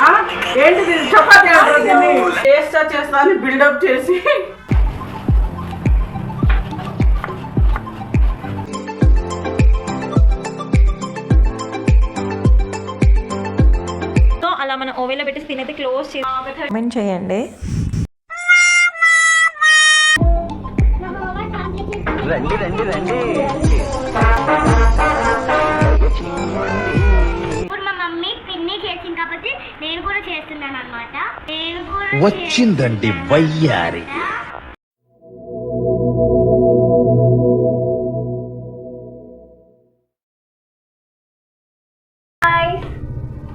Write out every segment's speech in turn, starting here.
ఆ, ఏంటిది చపాతీ అంటారు దీన్ని చేస్తా చేస్తా అని బిల్డప్ చేసి సో అలా మనం ఓవెన్లో పెట్టేసి దీని అయితే క్లోజ్ చేసి చేయండి. రండి రండి రండి. ఇప్పుడు మా మమ్మీ పిన్ని చేసింది కాబట్టి నేను కూడా చేస్తున్నాను అనమాట నేను కూడా వచ్చిందండి వయ్యారి.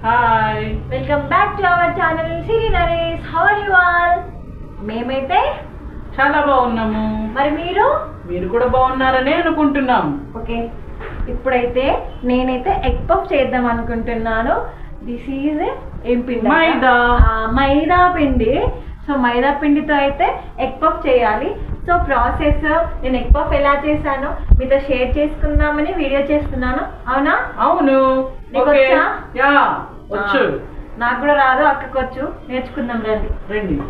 Hi welcome back to our channel Siri Naresh how are you all మేమైతే చాలా బాగున్నాము. మరి మీరు? మీరు కూడా బాగున్నారని అనుకుంటున్నాం. ఓకే. ఇప్పుడైతే నేనైతే ఎగ్ పఫ్ చేద్దాం అనుకుంటున్నాను. దిస్ ఈజ్ ఏం పిండి? మైదా. ఆ, మైదా పిండి. సో మైదా పిండితో అయితే ఎగ్ పఫ్ చేయాలి. సో ప్రాసెస్ నేను ఎగ్ పఫ్ ఎలా చేశానో మీతో షేర్ చేసుకుందామని వీడియో చేస్తున్నాను. అవునా? అవును. వచ్చా? యా వచ్చు. ఆ, నాకు కూడా రాదు అక్కకు వచ్చు. నేర్చుకుందాం రండి. రండి.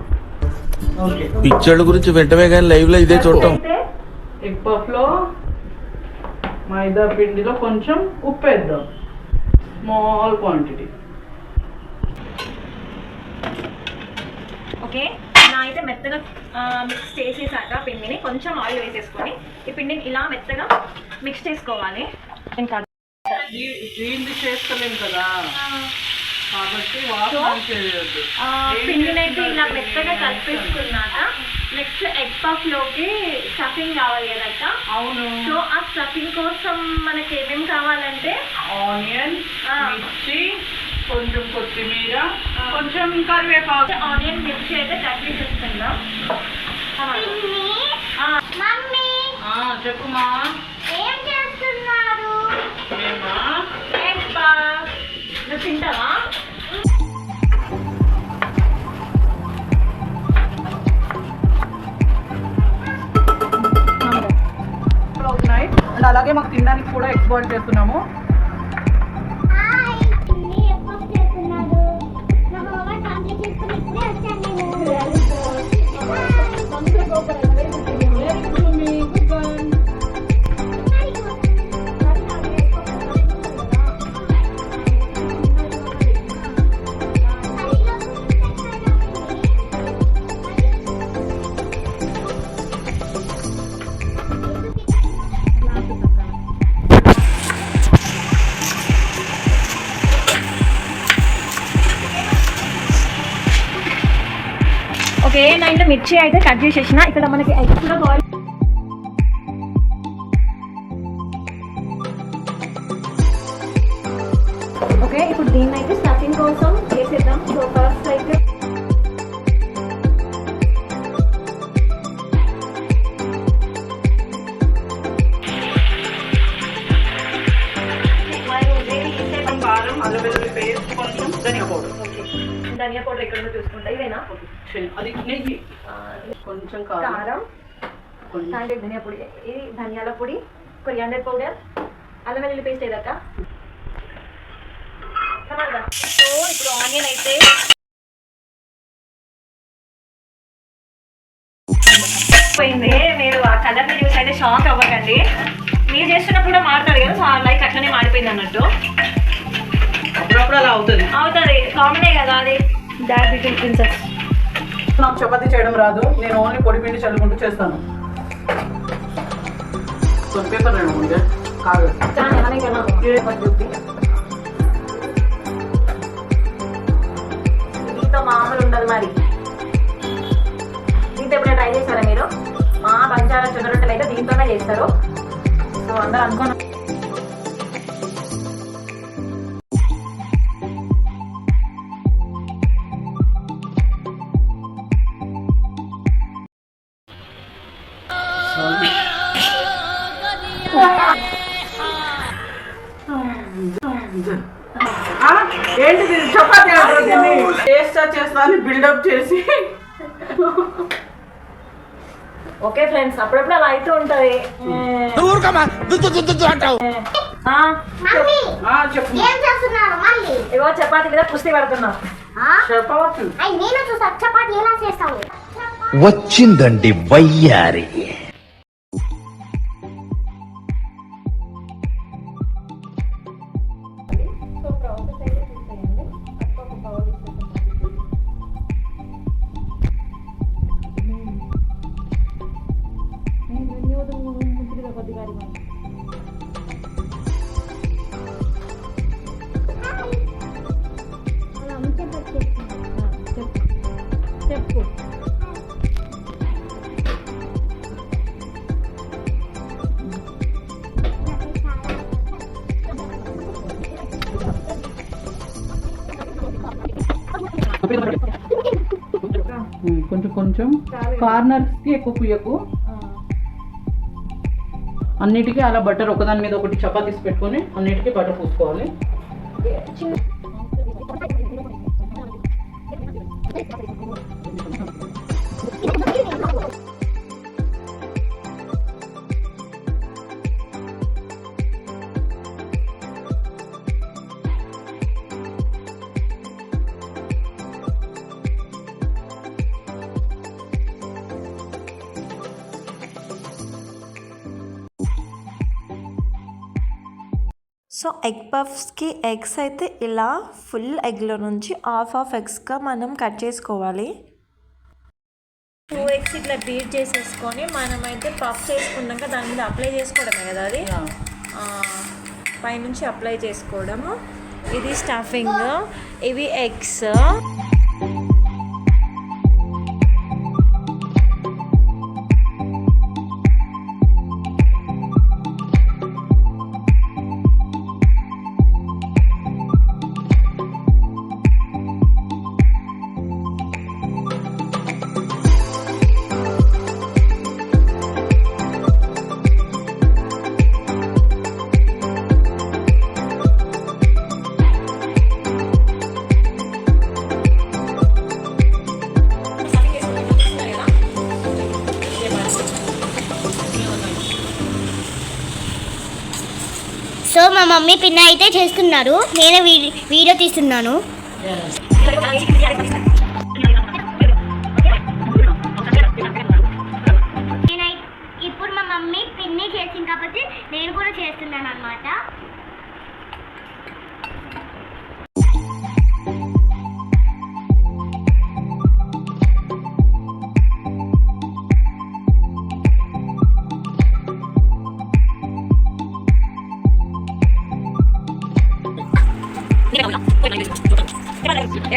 ఓకే. పిక్చర్ల గురించి వెంటనే కానీ లైవ్లో ఇదే చూడటం. అయితే ఎగ్ పఫ్లో మైదా పిండిలో కొంచెం ఉప్పు వేద్దాం స్మాల్ క్వాంటిటీ. ఓకే నా అయితే మెత్తగా మిక్స్ చేసేసాక పిండిని కొంచెం ఆయిల్ వేసేసుకొని ఈ పిండిని ఇలా మెత్తగా మిక్స్ చేసుకోవాలి. ఇంకా దీన్ని చేస్తలేం కదా. కాబట్టి పిండిని అయితే ఇలా మెత్తగా కలిపేసుకున్నాక నెక్స్ట్ ఎగ్ పఫ్లోకి స్టఫింగ్ కావాలి కదక్క అవును. సో ఆ స్టఫింగ్ కోసం మనకి ఏమేమి కావాలంటే? ఆనియన్. మిర్చి కొంచెం కొత్తిమీర కొంచెం కరివేపాకు. ఆనియన్ మిర్చి అయితే కట్ ఆ, చెప్పుమా. ఏం చేస్తున్నారు? తింటావా? అలాగే మాకు తినడానికి కూడా ఎక్స్పోర్ట్ చేస్తున్నాము. ఓకే నా మిర్చి అయితే కట్ చేసేసిన ఇక్కడ మనకి ఎగ్ కూడా బాయిల్ ఓకే ఇప్పుడు దీన్ని అయితే స్టఫింగ్ కోసం చేసేద్దాం. అది నెయ్యి కొంచెం కారం. ధనియా పొడి. ఇది ధనియాల పొడి కొరియాండర్ పౌడర్ అల్లం వెల్లుల్లి పేస్ట్ ఏదక్క. సో ఇప్పుడు ఆనియన్ అయితే పోయింది. మీరు ఆ కలర్ చూసి అయితే షాక్ అవ్వకండి. మీరు చేస్తున్నప్పుడు కూడా మారుతుంది కదా సో ఆ లైక్ అట్లనే మాడిపోయింది అన్నట్టు. అప్పుడప్పుడు అలా అవుతుంది. అవుతుంది. కామనే కదా అది. లిటిల్ ప్రిన్సెస్ నాకు చపాతీ చేయడం రాదు. నేను ఓన్లీ పొడి పిండి చల్లుకుంటూ చేస్తాను. సో పేపర్ కాదు. దీంతో మామూలు ఉండదు మరి. దీంతో ఎప్పుడైనా ట్రై చేస్తారా మీరు? మా బంజారా జొన్న రొట్టెలు అయితే దీంతోనే చేస్తారు. సో అందరూ అనుకోను ఏంటిది? చపాతీ చేస్తా చేస్తా అని బిల్డప్ చేసి. ఓకే ఫ్రెండ్స్ అప్పుడప్పుడు అలా అయితే ఉంటుంది. ఇగో చపాతీ మీద కుస్తీ పడుతున్నా. ఆ? చెప్పవచ్చు అయ్ నేను చూసా. చపాతి ఎలా చేస్తావు? వచ్చిందండి వయ్యారి. కొంచెం కొంచెం. కార్నర్స్కి ఎక్కువ పుయ్యకు. అన్నిటికీ అలా బటర్ ఒకదాని మీద ఒకటి చపాతీస్ పెట్టుకొని అన్నిటికీ బటర్ పూసుకోవాలి. సో ఎగ్ పఫ్స్కి ఎగ్స్ అయితే ఇలా ఫుల్ ఎగ్లో నుంచి హాఫ్ హాఫ్ ఎగ్స్గా మనం కట్ చేసుకోవాలి. టూ ఎగ్స్ ఇట్లా బీట్ చేసేసుకొని మనమైతే పఫ్ చేసుకున్నాక దాని మీద అప్లై చేసుకోవడమే కదా అది? ఆ, పైనుంచి అప్లై చేసుకోవడము. ఇది స్టఫింగ్. ఇవి ఎగ్స్. మా మమ్మీ పిన్న అయితే చేస్తున్నారు. నేను వీడియో తీస్తున్నాను.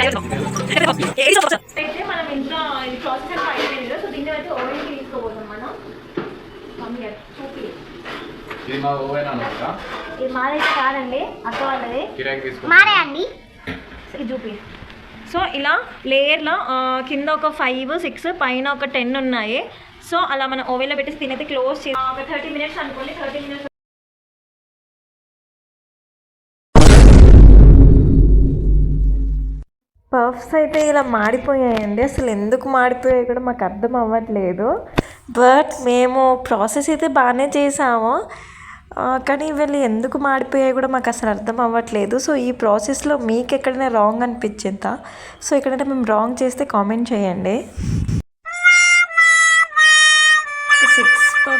అయితే మనం ఇంట్లో ఇది ప్రాసెస్ అంతా అయిపోయింది కదా సో దీన్ని అయితే ఓవెన్కి తీసుకోబోతాం మనం మమ్మీ చూపి. ఇది మా ఓవెన్ అనమాట ఇది మాదైతే కాదండి అక్క వాళ్ళది మారే అండి ఇది చూపి. సో ఇలా లేయర్లో కింద ఒక ఫైవ్ సిక్స్ పైన ఒక టెన్ ఉన్నాయి. సో అలా మనం ఓవెన్లో పెట్టేసి తినైతే క్లోజ్ చేసి ఒక థర్టీ మినిట్స్ అనుకోండి. థర్టీ మినిట్స్ పఫ్స్ అయితే ఇలా మాడిపోయాయండి. అసలు ఎందుకు మాడిపోయాయి కూడా మాకు అర్థం అవ్వట్లేదు. బట్ మేము ప్రాసెస్ అయితే బాగానే చేసాము. కానీ వీళ్ళు ఎందుకు మాడిపోయాయి కూడా మాకు అసలు అర్థం అవ్వట్లేదు. సో ఈ ప్రాసెస్లో మీకు ఎక్కడైనా రాంగ్ అనిపించిందా? సో ఎక్కడైనా మేము రాంగ్ చేస్తే కామెంట్ చేయండి.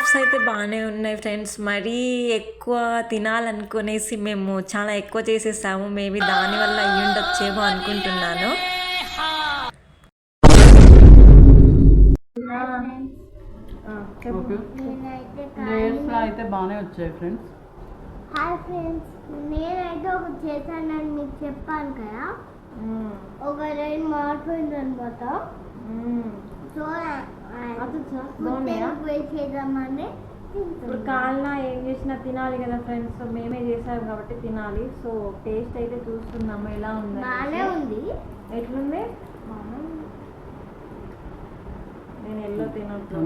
సిక్స్ పఫ్స్ అయితే బాగానే ఉన్నాయి ఫ్రెండ్స్ మరీ ఎక్కువ తినాలనుకునేసి మేము చాలా ఎక్కువ చేసేసాము. మేబీ దానివల్ల అయ్యి ఉండొచ్చేమో అనుకుంటున్నాను. అయితే బాగానే వచ్చాయి ఫ్రెండ్స్ హాయ్ ఫ్రెండ్స్ నేనైతే ఒకటి చేశానని మీకు చెప్పాను కదా. ఒక రెండు మారిపోయింది అనమాట సో వెయిట్ చేద్దామని ఇప్పుడు కాళ్ళ ఏం చేసినా తినాలి కదా ఫ్రెండ్స్ సో మేమే చేసాం కాబట్టి తినాలి. సో టేస్ట్ అయితే చూస్తున్నాము ఎలా ఉంది బాగానే ఉంది. ఎట్లుంది? నేను ఎల్లో తినొద్దు.